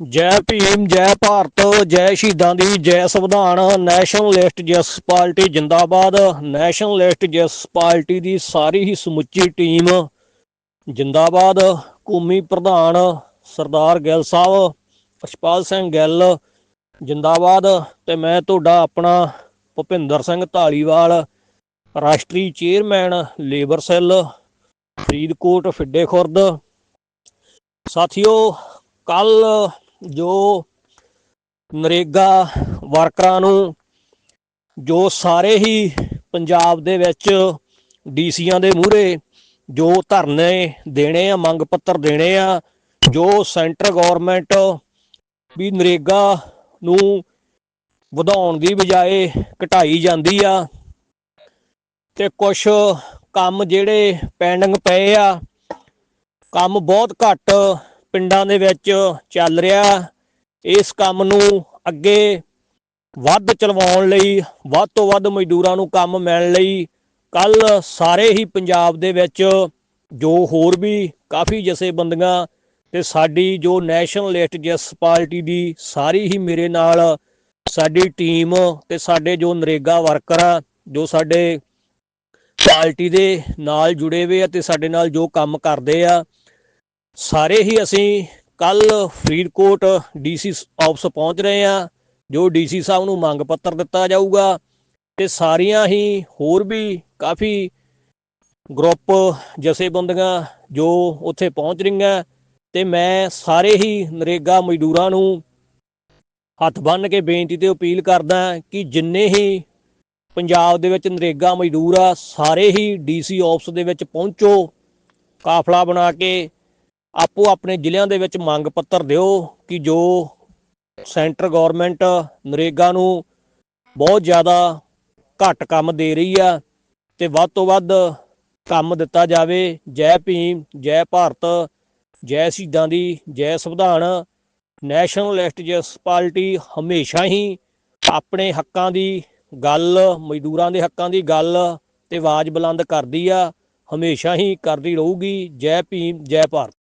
ਜੈ ਭੀਮ, ਜੈ ਭਾਰਤ, ਜੈ ਸ਼ਹੀਦਾਂ ਦੀ ਜੈ ਸੰਵਿਧਾਨ, ਨੈਸ਼ਨਲਿਸਟ ਜਸ ਪਾਰਟੀ ਜਿੰਦਾਬਾਦ, ਨੈਸ਼ਨਲਿਸਟ ਜਸ ਪਾਰਟੀ ਦੀ ਸਾਰੀ ਹੀ ਸਮੁੱਚੀ ਟੀਮ ਜਿੰਦਾਬਾਦ, ਕੌਮੀ ਪ੍ਰਧਾਨ ਸਰਦਾਰ ਗਿੱਲ ਸਾਹਿਬ ਅਸ਼ਪਾਲ ਸਿੰਘ ਗਿੱਲ ਜਿੰਦਾਬਾਦ ਤੇ ਮੈਂ ਤੁਹਾਡਾ ਆਪਣਾ ਭੁਪਿੰਦਰ ਸਿੰਘ ਢਾਲੀਵਾਲ ਰਾਸ਼ਟਰੀ chairman, labour cell, Faridkot Fidde Khurd. ਸਾਥੀਓ ਕੱਲ ਜੋ ਨਰੇਗਾ ਵਰਕਰਾਂ ਨੂੰ, ਜੋ ਸਾਰੇ ਹੀ ਪੰਜਾਬ ਦੇ ਵਿੱਚ ਡੀਸੀਆਂ ਦੇ ਮੂਹਰੇ ਜੋ ਧਰਨੇ ਦੇਣੇ ਆ, ਮੰਗ ਪੱਤਰ ਦੇਣੇ ਆ, ਜੋ ਸੈਂਟਰ ਗਵਰਨਮੈਂਟ ਵੀ ਨਰੇਗਾ ਨੂੰ ਵਧਾਉਣ ਦੀ ਬਜਾਏ ਘਟਾਈ ਜਾਂਦੀ ਆ ਤੇ ਕੁਝ ਕੰਮ ਜਿਹੜੇ ਪੈਂਡਿੰਗ ਪਏ ਆ, ਕੰਮ ਬਹੁਤ ਘੱਟ ਪਿੰਡਾਂ ਦੇ ਵਿੱਚ ਚੱਲ ਰਿਹਾ। ਇਸ ਕੰਮ ਨੂੰ ਅੱਗੇ ਵੱਧ ਚਲਵਾਉਣ ਲਈ, ਵੱਧ ਤੋਂ ਵੱਧ ਮਜ਼ਦੂਰਾਂ ਨੂੰ ਕੰਮ ਮਿਲਣ ਲਈ ਕੱਲ ਸਾਰੇ ਹੀ ਪੰਜਾਬ ਦੇ ਵਿੱਚ ਜੋ ਹੋਰ ਵੀ ਕਾਫੀ ਜਥੇਬੰਦੀਆਂ ਤੇ ਸਾਡੀ ਜੋ ਨੈਸ਼ਨਲਿਸਟ ਜਸ ਪਾਰਟੀ ਦੀ ਸਾਰੀ ਹੀ ਮੇਰੇ ਨਾਲ ਸਾਡੀ ਟੀਮ ਤੇ ਸਾਡੇ ਜੋ ਨਰੇਗਾ ਵਰਕਰ ਆ, ਜੋ ਸਾਡੇ ਪਾਰਟੀ ਦੇ ਨਾਲ ਜੁੜੇ ਹੋਏ ਆ ਤੇ ਸਾਡੇ ਨਾਲ ਜੋ ਕੰਮ ਕਰਦੇ ਆ ਸਾਰੇ ਹੀ ਅਸੀਂ ਕੱਲ ਫਰੀਦਕੋਟ ਡੀਸੀ ਆਫਿਸ ਪਹੁੰਚ ਰਹੇ ਆ ਜੋ ਡੀਸੀ ਸਾਹਿਬ ਨੂੰ ਮੰਗ ਪੱਤਰ ਦਿੱਤਾ ਜਾਊਗਾ ਤੇ ਸਾਰੀਆਂ ਹੀ ਹੋਰ ਵੀ ਕਾਫੀ ਗਰੁੱਪ ਜਥੇਬੰਦੀਆਂ ਜੋ ਉੱਥੇ ਪਹੁੰਚ ਰਹੀਆਂ ਤੇ ਮੈਂ ਸਾਰੇ ਹੀ ਨਰੇਗਾ ਮਜ਼ਦੂਰਾਂ ਨੂੰ ਹੱਥ ਬੰਨ੍ਹ ਕੇ ਬੇਨਤੀ ਤੇ ਅਪੀਲ ਕਰਦਾ ਕਿ ਜਿੰਨੇ ਹੀ ਪੰਜਾਬ ਦੇ ਵਿੱਚ ਨਰੇਗਾ ਮਜ਼ਦੂਰ ਆ, ਸਾਰੇ ਹੀ ਡੀਸੀ ਆਫਿਸ ਦੇ ਵਿੱਚ ਪਹੁੰਚੋ, ਕਾਫਲਾ ਬਣਾ ਕੇ ਆਪੋ ਆਪਣੇ ਜ਼ਿਲ੍ਹਿਆਂ ਦੇ ਵਿੱਚ ਮੰਗ ਪੱਤਰ ਦਿਓ ਕਿ ਜੋ ਸੈਂਟਰ ਗਵਰਨਮੈਂਟ ਨਰੇਗਾ ਨੂੰ ਬਹੁਤ ਜ਼ਿਆਦਾ ਘੱਟ ਕੰਮ ਦੇ ਰਹੀ ਆ ਤੇ ਵੱਧ ਤੋਂ ਵੱਧ ਕੰਮ ਦਿੱਤਾ ਜਾਵੇ। ਜੈ ਭੀਮ, ਜੈ ਭਾਰਤ, ਜੈ ਸ਼ਹੀਦਾਂ ਦੀ ਜੈ ਸੰਵਿਧਾਨ ਨੈਸ਼ਨਲਿਸਟ ਜਸ ਪਾਰਟੀ ਹਮੇਸ਼ਾ ਹੀ ਆਪਣੇ ਹੱਕਾਂ ਦੀ ਗੱਲ, ਮਜ਼ਦੂਰਾਂ ਦੇ ਹੱਕਾਂ ਦੀ ਗੱਲ ਤੇ ਆਵਾਜ਼ ਬੁਲੰਦ ਕਰਦੀ ਆ, ਹਮੇਸ਼ਾ ਹੀ ਕਰਦੀ ਰਹੂਗੀ। ਜੈ ਭੀਮ, ਜੈ ਭਾਰਤ।